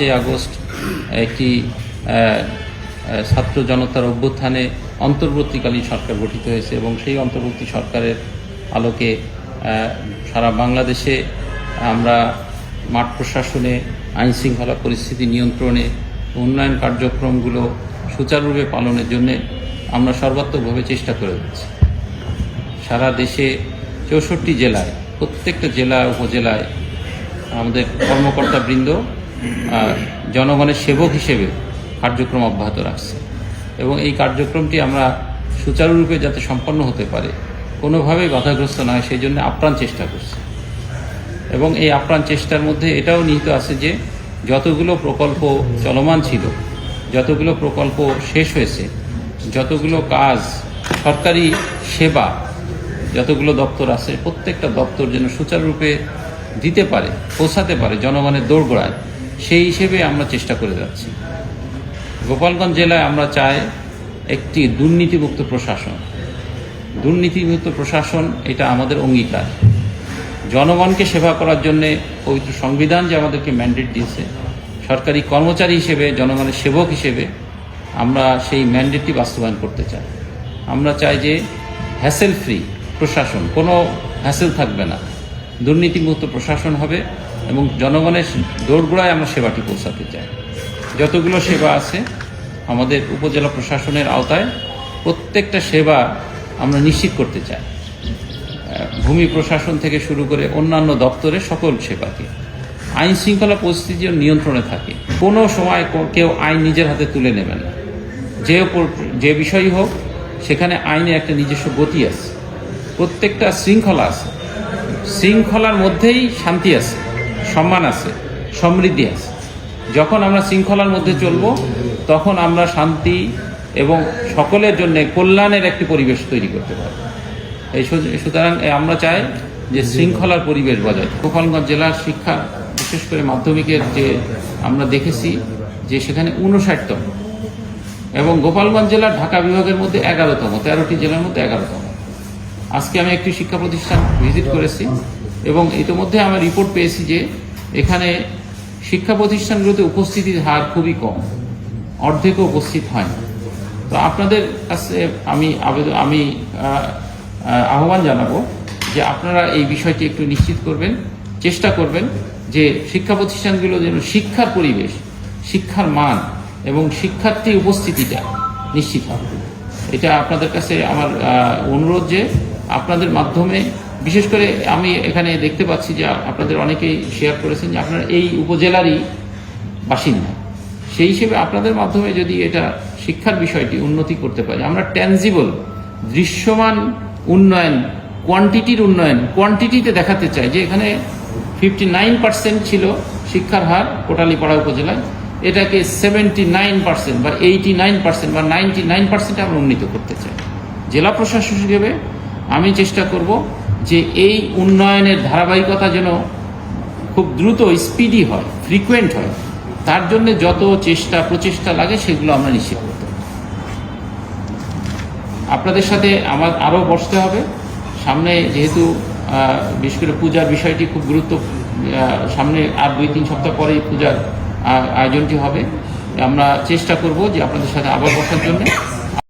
পাঁচই আগস্ট একটি ছাত্র জনতার অভ্যুত্থানে অন্তর্বর্তীকালীন সরকার গঠিত হয়েছে এবং সেই অন্তর্বর্তী সরকারের আলোকে সারা বাংলাদেশে আমরা মাঠ প্রশাসনে আইন শৃঙ্খলা পরিস্থিতি নিয়ন্ত্রণে, উন্নয়ন কার্যক্রমগুলো সুচারুরূপে পালনের জন্যে আমরা সর্বাত্মকভাবে চেষ্টা করে যাচ্ছি। সারা দেশে চৌষট্টি জেলায়, প্রত্যেকটা জেলা, উপজেলায় আমাদের কর্মকর্তাবৃন্দ জনগণের সেবক হিসেবে কার্যক্রম অব্যাহত রাখছে। এবং এই কার্যক্রমটি আমরা সুচারুরূপে যাতে সম্পন্ন হতে পারে, কোনোভাবেই বাধাগ্রস্ত না হয়, সেই জন্য আপ্রাণ চেষ্টা করছি। এবং এই আপ্রাণ চেষ্টার মধ্যে এটাও নিহিত আছে যে, যতগুলো প্রকল্প চলমান ছিল, যতগুলো প্রকল্প শেষ হয়েছে, যতগুলো কাজ, সরকারি সেবা, যতগুলো দপ্তর আছে, প্রত্যেকটা দপ্তর যেন সুচারুরূপে দিতে পারে, পৌঁছাতে পারে জনগণের দৌড়গোড়ায় সেই হিসেবে আমরা চেষ্টা করে যাচ্ছি। গোপালগঞ্জ জেলায় আমরা চাই একটি দুর্নীতিমুক্ত প্রশাসন। দুর্নীতিমুক্ত প্রশাসন এটা আমাদের অঙ্গীকার। জনগণকে সেবা করার জন্য পবিত্র সংবিধান যে আমাদেরকে ম্যান্ডেট দিয়েছে, সরকারি কর্মচারী হিসেবে, জনগণের সেবক হিসেবে আমরা সেই ম্যান্ডেটটি বাস্তবায়ন করতে চাই। আমরা চাই যে হ্যাসেল ফ্রি প্রশাসন, কোনো হ্যাসেল থাকবে না। দুর্নীতিমুক্ত প্রশাসন হবে এবং জনগণের দোরগোড়ায় আমরা সেবাটি পৌঁছাতে চাই। যতগুলো সেবা আছে, আমাদের উপজেলা প্রশাসনের আওতায় প্রত্যেকটা সেবা আমরা নিশ্চিত করতে চাই। ভূমি প্রশাসন থেকে শুরু করে অন্যান্য দপ্তরের সকল সেবাকে। আইন শৃঙ্খলা পরিস্থিতি যেন নিয়ন্ত্রণে থাকে। কোনো সময় কেউ আইন নিজের হাতে তুলে নেবে না। যে যে বিষয়ই হোক, সেখানে আইনে একটা নিজস্ব গতি আছে। প্রত্যেকটা শৃঙ্খলা আছে। শৃঙ্খলার মধ্যেই শান্তি আছে, সম্মান আছে, সমৃদ্ধি আছে। যখন আমরা শৃঙ্খলার মধ্যে চলব, তখন আমরা শান্তি এবং সকলের জন্য কল্যাণের একটি পরিবেশ তৈরি করতে পারব। এই সুতরাং আমরা চাই যে শৃঙ্খলার পরিবেশ বজায় গোপালগঞ্জ জেলার শিক্ষা, বিশেষ করে মাধ্যমিকের যে আমরা দেখেছি, যে সেখানে উনষাটতম এবং গোপালগঞ্জ জেলার ঢাকা বিভাগের মধ্যে এগারোতম, তেরোটি জেলার মধ্যে এগারোতম। আজকে আমি একটি শিক্ষা প্রতিষ্ঠান ভিজিট করেছি এবং ইতিমধ্যে আমার রিপোর্ট পেয়েছি যে এখানে শিক্ষা প্রতিষ্ঠানগুলোতে উপস্থিতির হার খুবই কম। অর্ধেকও উপস্থিত হয় তো আপনাদের কাছে আমি আবেদন আমি আহ, আহ, আহ্বান জানাব যে আপনারা এই বিষয়টি একটু নিশ্চিত করবেন চেষ্টা করবেন যে শিক্ষা প্রতিষ্ঠানগুলো যেন শিক্ষার পরিবেশ শিক্ষার মান এবং শিক্ষার্থী উপস্থিতিটা নিশ্চিত হবে। এটা আপনাদের কাছে আমার অনুরোধ যে আপনাদের মাধ্যমে, বিশেষ করে আমি এখানে দেখতে পাচ্ছি যে আপনাদের অনেকেই শেয়ার করেছেন যে আপনারা এই উপজেলারই বাসিন্দা। সেই হিসেবে আপনাদের মাধ্যমে যদি এটা শিক্ষার বিষয়টি উন্নতি করতে পারি, আমরা ট্যানজিবল দৃশ্যমান উন্নয়ন কোয়ান্টিটির উন্নয়ন কোয়ান্টিটিতে দেখাতে চাই যে এখানে ফিফটি নাইন পার্সেন্ট ছিল শিক্ষার হার কোটালীপাড়া উপজেলায়, এটাকে সেভেন্টি নাইন পার্সেন্ট বা এইটি নাইন পার্সেন্ট বা নাইনটি নাইন পার্সেন্ট আমরা উন্নীত করতে চাই। জেলা প্রশাসক হিসেবে আমি চেষ্টা করব যে এই উন্নয়নের ধারাবাহিকতা যেন খুব দ্রুত স্পিডি হয়, ফ্রিকুয়েন্ট হয়। তার জন্য যত চেষ্টা, প্রচেষ্টা লাগে, সেগুলো আমরা নিশ্চিত করতে আপনাদের সাথে আমার আরও বসতে হবে। সামনে যেহেতু বিশেষ করে পূজার বিষয়টি খুব গুরুত্ব সামনে আর দুই তিন সপ্তাহ পরেই পূজার আয়োজনটি হবে। আমরা চেষ্টা করব যে আপনাদের সাথে আবার বসার জন্য।